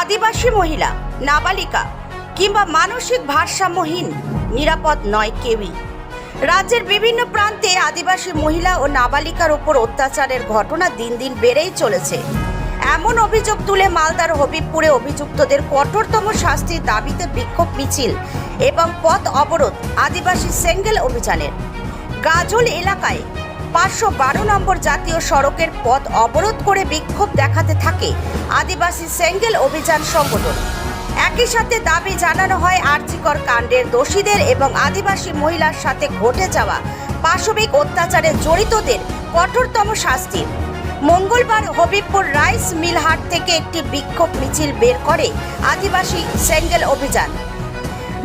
আদিবাসী মহিলা, নাবালিকা কিংবা মানসিক ভারসাম্যহীন, নিরাপদ নয় কেউই। রাজ্যের বিভিন্ন প্রান্তে আদিবাসী মহিলা ও নাবালিকার উপর অত্যাচারের ঘটনা দিন দিন বেড়েই চলেছে। এমন অভিযোগ তুলে মালদার হবিবপুরে অভিযুক্তদের কঠোরতম শাস্তির দাবিতে বিক্ষোভ মিছিল এবং পথ অবরোধ আদিবাসী সেঙ্গেল অভিযানের। গাজল এলাকায় পাঁচশো বারো নম্বর জাতীয় সড়কের পথ অবরোধ করে বিক্ষোভ দেখাতে থাকে আদিবাসী সেঙ্গেল অভিযান সংগঠন। একই সাথে দাবি জানানো হয় আর্থিকর কাণ্ডের দোষীদের এবং আদিবাসী মহিলার সাথে ঘটে যাওয়া পাশবিক অত্যাচারে জড়িতদের কঠোরতম শাস্তির মঙ্গলবার হবিবপুর রাইস মিল হাট থেকে একটি বিক্ষোভ মিছিল বের করে আদিবাসী সেঙ্গেল অভিযান।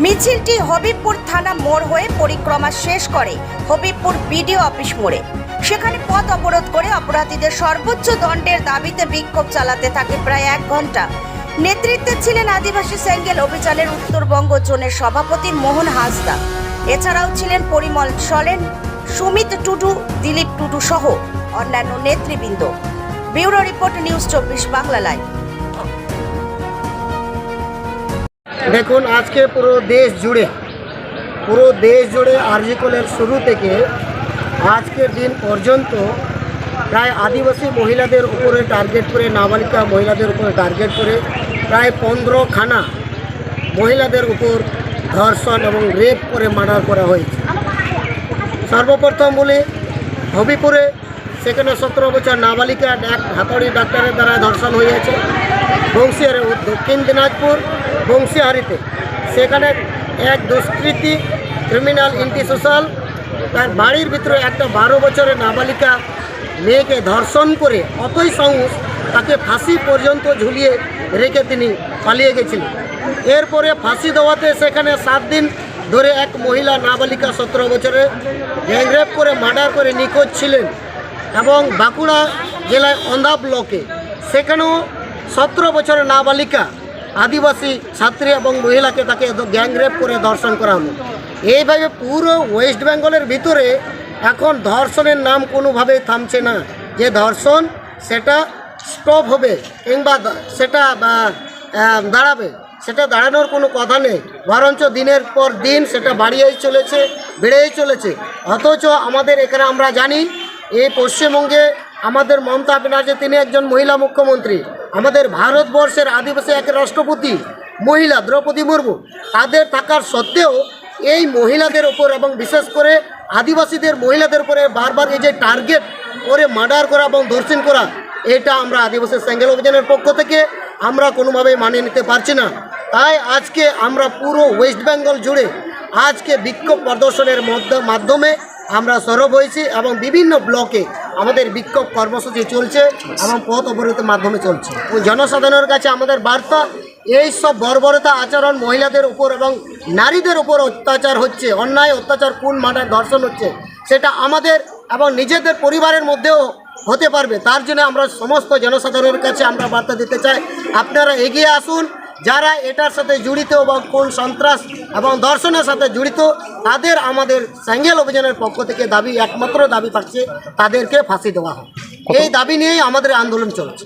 মিছিলটি হবিবপুর থানা মোড় হয়ে পরিক্রমা শেষ করে হবিবপুর বিডিও অফিস মোড়ে। সেখানে পথ অবরোধ করে অপরাধীদের সর্বোচ্চ দণ্ডের দাবিতে বিক্ষোভ চালাতে থাকে প্রায় এক ঘণ্টা নেতৃত্বে ছিলেন আদিবাসী সেঙ্গেল অভিযানের উত্তরবঙ্গ জোনের সভাপতি মোহন হাসদা। এছাড়াও ছিলেন পরিমল সলেন, সুমিত টুডু, দিলীপ টুডু সহ অন্যান্য নেতৃবৃন্দ। ব্যুরো রিপোর্ট নিউজ চব্বিশ বাংলা লাইভ। দেখুন, আজকে পুরো দেশ জুড়ে, পুরো দেশ জুড়ে আরজিকলের শুরু থেকে আজকের দিন পর্যন্ত প্রায় আদিবাসী মহিলাদের উপরে টার্গেট করে, নাবালিকা মহিলাদের উপরে টার্গেট করে প্রায় পনেরো খানা মহিলাদের উপর ধর্ষণ এবং রেপ করে মার্ডার করা হয়েছে। সর্বপ্রথম বলি, হবিপুরে সেখানে সতেরো বছর নাবালিকা হাতড়ি ডাক্তারের দ্বারা ধর্ষণ হয়েছে। বংশীহারে দক্ষিণ দিনাজপুর বংশীহারিতে। সেখানে এক দুষ্কৃতি ক্রিমিনাল ইন্টিসোশাল তার বাড়ির ভিতরে একটা বারো বছরের নাবালিকা মেয়েকে ধর্ষণ করে অতই সাহস তাকে ফাঁসি পর্যন্ত ঝুলিয়ে রেখে তিনি পালিয়ে গেছিলেন। এরপরে ফাঁসি দেওয়াতে সেখানে সাত দিন ধরে এক মহিলা নাবালিকা সতেরো বছরের গ্যাংরেপ করে মার্ডার করে নিখোঁজ ছিলেন এবং বাঁকুড়া জেলায় অন্ধা ব্লকে। সেখানেও সতেরো বছরের নাবালিকা আদিবাসী ছাত্রী এবং মহিলাকে তাকে গ্যাংরেপ করে ধর্ষণ করা হলো। এইভাবে পুরো ওয়েস্ট বেঙ্গলের ভিতরে এখন ধর্ষণের নাম কোনোভাবেই থামছে না। যে ধর্ষণ, সেটা স্টপ হবে কিংবা সেটা দাঁড়াবে। সেটা দাঁড়ানোর কোনো কথা নেই। বরঞ্চ দিনের পর দিন সেটা বাড়িয়েই চলেছে, বেড়েই চলেছে। অথচ আমাদের এখানে আমরা জানি, এই পশ্চিমবঙ্গে আমাদের মমতা ব্যানার্জি, তিনি একজন মহিলা মুখ্যমন্ত্রী। আমাদের ভারতবর্ষের আদিবাসী এক রাষ্ট্রপতি, মহিলা দ্রৌপদী মুর্মু, তাদের থাকার সত্ত্বেও এই মহিলাদের ওপর এবং বিশেষ করে আদিবাসীদের মহিলাদের উপরে বারবার এই যে টার্গেট করে মার্ডার করা এবং ধর্ষণ করা, এটা আমরা আদিবাসী স্যাঙ্গেল অভিযানের পক্ষ থেকে আমরা কোনোভাবেই মানিয়ে নিতে পারছি না। তাই আজকে আমরা পুরো ওয়েস্ট বেঙ্গল জুড়ে আজকে বিক্ষোভ প্রদর্শনের মধ্য- মাধ্যমে আমরা সরব হয়েছি এবং বিভিন্ন ব্লকে আমাদের বিক্ষোভ কর্মসূচি চলছে এবং পথ অবরোধের মাধ্যমে চলছে। জনসাধারণের কাছে আমাদের বার্তা, এই সব বর্বরতা আচরণ মহিলাদের উপর এবং নারীদের উপর অত্যাচার হচ্ছে, অন্যায়, অত্যাচার কোন মার্ডার ধর্ষণ হচ্ছে, সেটা আমাদের এবং নিজেদের পরিবারের মধ্যেও হতে পারবে। তার জন্য আমরা সমস্ত জনসাধারণের কাছে আমরা বার্তা দিতে চাই। আপনারা এগিয়ে আসুন যারা এটার সাথে জড়িত এবং কোন সন্ত্রাস এবং দর্শনের সাথে জড়িত তাদের আমাদের স্যাঙ্গেল অভিযানের পক্ষ থেকে দাবি একমাত্র দাবি থাকছে তাদেরকে ফাঁসি দেওয়া হয় এই দাবি নিয়েই আমাদের আন্দোলন চলছে।